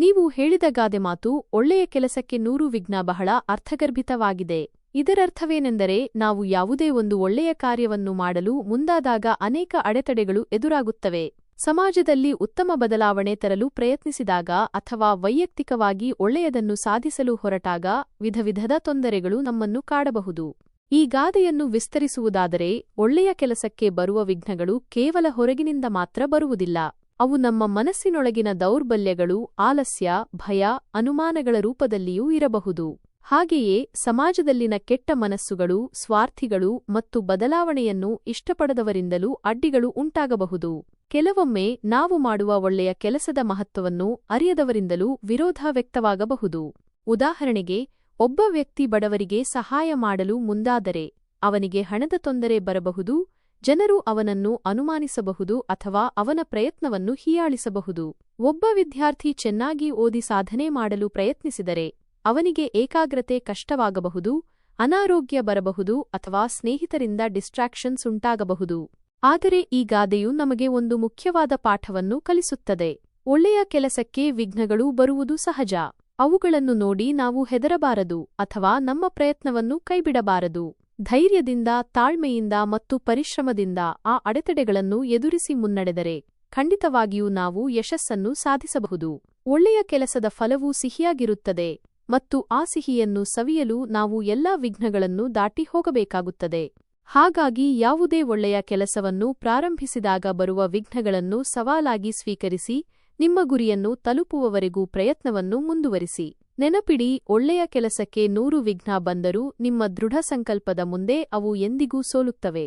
ನೀವು ಹೇಳಿದ ಗಾದೆ ಮಾತು ಒಳ್ಳೆಯ ಕೆಲಸಕ್ಕೆ ನೂರು ವಿಘ್ನ ಬಹಳ ಅರ್ಥಗರ್ಭಿತವಾಗಿದೆ. ಇದರರ್ಥವೇನೆಂದರೆ ನಾವು ಯಾವುದೇ ಒಂದು ಒಳ್ಳೆಯ ಕಾರ್ಯವನ್ನು ಮಾಡಲು ಮುಂದಾದಾಗ ಅನೇಕ ಅಡೆತಡೆಗಳು ಎದುರಾಗುತ್ತವೆ. ಸಮಾಜದಲ್ಲಿ ಉತ್ತಮ ಬದಲಾವಣೆ ತರಲು ಪ್ರಯತ್ನಿಸಿದಾಗ ಅಥವಾ ವೈಯಕ್ತಿಕವಾಗಿ ಒಳ್ಳೆಯದನ್ನು ಸಾಧಿಸಲು ಹೊರಟಾಗ ವಿಧವಿಧದ ತೊಂದರೆಗಳು ನಮ್ಮನ್ನು ಕಾಡಬಹುದು. ಈ ಗಾದೆಯನ್ನು ವಿಸ್ತರಿಸುವುದಾದರೆ ಒಳ್ಳೆಯ ಕೆಲಸಕ್ಕೆ ಬರುವ ವಿಘ್ನಗಳು ಕೇವಲ ಹೊರಗಿನಿಂದ ಮಾತ್ರ ಬರುವುದಿಲ್ಲ. ಅವು ನಮ್ಮ ಮನಸ್ಸಿನೊಳಗಿನ ದೌರ್ಬಲ್ಯಗಳು, ಆಲಸ್ಯ, ಭಯ, ಅನುಮಾನಗಳ ರೂಪದಲ್ಲಿಯೂ ಇರಬಹುದು. ಹಾಗೆಯೇ ಸಮಾಜದಲ್ಲಿನ ಕೆಟ್ಟ ಮನಸ್ಸುಗಳು, ಸ್ವಾರ್ಥಿಗಳು ಮತ್ತು ಬದಲಾವಣೆಯನ್ನು ಇಷ್ಟಪಡದವರಿಂದಲೂ ಅಡ್ಡಿಗಳು ಉಂಟಾಗಬಹುದು. ಕೆಲವೊಮ್ಮೆ ನಾವು ಮಾಡುವ ಒಳ್ಳೆಯ ಕೆಲಸದ ಮಹತ್ವವನ್ನು ಅರಿಯದವರಿಂದಲೂ ವಿರೋಧ ವ್ಯಕ್ತವಾಗಬಹುದು. ಉದಾಹರಣೆಗೆ, ಒಬ್ಬ ವ್ಯಕ್ತಿ ಬಡವರಿಗೆ ಸಹಾಯ ಮಾಡಲು ಮುಂದಾದರೆ, ಅವನಿಗೆ ಹಣದ ತೊಂದರೆ ಬರಬಹುದು ಜನರು ಅವನನ್ನು ಅನುಮಾನಿಸಬಹುದು ಅಥವಾ ಅವನ ಪ್ರಯತ್ನವನ್ನು ಹೀಯಾಳಿಸಬಹುದು. ಒಬ್ಬ ವಿದ್ಯಾರ್ಥಿ ಚೆನ್ನಾಗಿ ಓದಿ ಸಾಧನೆ ಮಾಡಲು ಪ್ರಯತ್ನಿಸಿದರೆ ಅವನಿಗೆ ಏಕಾಗ್ರತೆ ಕಷ್ಟವಾಗಬಹುದು, ಅನಾರೋಗ್ಯ ಬರಬಹುದು ಅಥವಾ ಸ್ನೇಹಿತರಿಂದ ಡಿಸ್ಟ್ರಾಕ್ಷನ್ಸ್ ಉಂಟಾಗಬಹುದು. ಆದರೆ ಈ ಗಾದೆಯು ನಮಗೆ ಒಂದು ಮುಖ್ಯವಾದ ಪಾಠವನ್ನು ಕಲಿಸುತ್ತದೆ. ಒಳ್ಳೆಯ ಕೆಲಸಕ್ಕೆ ವಿಘ್ನಗಳು ಬರುವುದು ಸಹಜ. ಅವುಗಳನ್ನು ನೋಡಿ ನಾವು ಹೆದರಬಾರದು ಅಥವಾ ನಮ್ಮ ಪ್ರಯತ್ನವನ್ನು ಕೈಬಿಡಬಾರದು. ಧೈರ್ಯದಿಂದ, ತಾಳ್ಮೆಯಿಂದ ಮತ್ತು ಪರಿಶ್ರಮದಿಂದ ಆ ಅಡೆತಡೆಗಳನ್ನು ಎದುರಿಸಿ ಮುನ್ನಡೆದರೆ ಖಂಡಿತವಾಗಿಯೂ ನಾವು ಯಶಸ್ಸನ್ನು ಸಾಧಿಸಬಹುದು. ಒಳ್ಳೆಯ ಕೆಲಸದ ಫಲವು ಸಿಹಿಯಾಗಿರುತ್ತದೆ ಮತ್ತು ಆ ಸಿಹಿಯನ್ನು ಸವಿಯಲು ನಾವು ಎಲ್ಲಾ ವಿಘ್ನಗಳನ್ನು ದಾಟಿ ಹೋಗಬೇಕಾಗುತ್ತದೆ. ಹಾಗಾಗಿ ಯಾವುದೇ ಒಳ್ಳೆಯ ಕೆಲಸವನ್ನು ಪ್ರಾರಂಭಿಸಿದಾಗ ಬರುವ ವಿಘ್ನಗಳನ್ನು ಸವಾಲಾಗಿ ಸ್ವೀಕರಿಸಿ, ನಿಮ್ಮ ಗುರಿಯನ್ನು ತಲುಪುವವರೆಗೂ ಪ್ರಯತ್ನವನ್ನು ಮುಂದುವರಿಸಿ. ನೆನಪಿಡಿ ಒಳ್ಳೆಯ ಕೆಲಸಕ್ಕೆ ನೂರು ವಿಘ್ನ ಬಂದರೂ ನಿಮ್ಮ ದೃಢ ಸಂಕಲ್ಪದ ಮುಂದೆ ಅವು ಎಂದಿಗೂ ಸೋಲುತ್ತವೆ.